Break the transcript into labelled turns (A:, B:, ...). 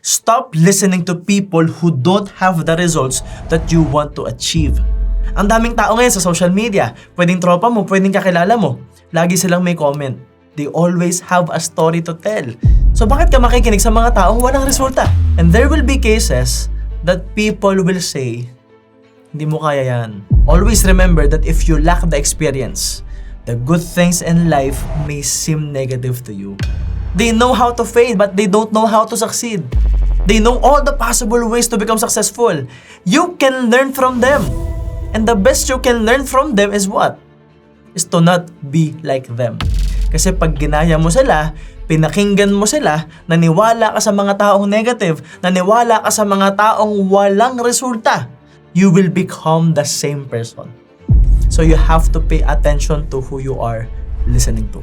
A: Stop listening to people who don't have the results that you want to achieve. Ang daming tao ngayon sa social media. Pwedeng tropa mo, pwedeng kakilala mo. Lagi silang may comment. They always have a story to tell. So bakit ka makikinig sa mga taong walang resulta? And there will be cases that people will say, hindi mo kaya yan. Always remember that if you lack the experience, the good things in life may seem negative to you. They know how to fail, but they don't know how to succeed. They know all the possible ways to become successful. You can learn from them. And the best you can learn from them is what? Is to not be like them. Kasi pag ginaya mo sila, pinakinggan mo sila, naniwala ka sa mga taong negative, naniwala ka sa mga taong walang resulta, you will become the same person. So you have to pay attention to who you are listening to.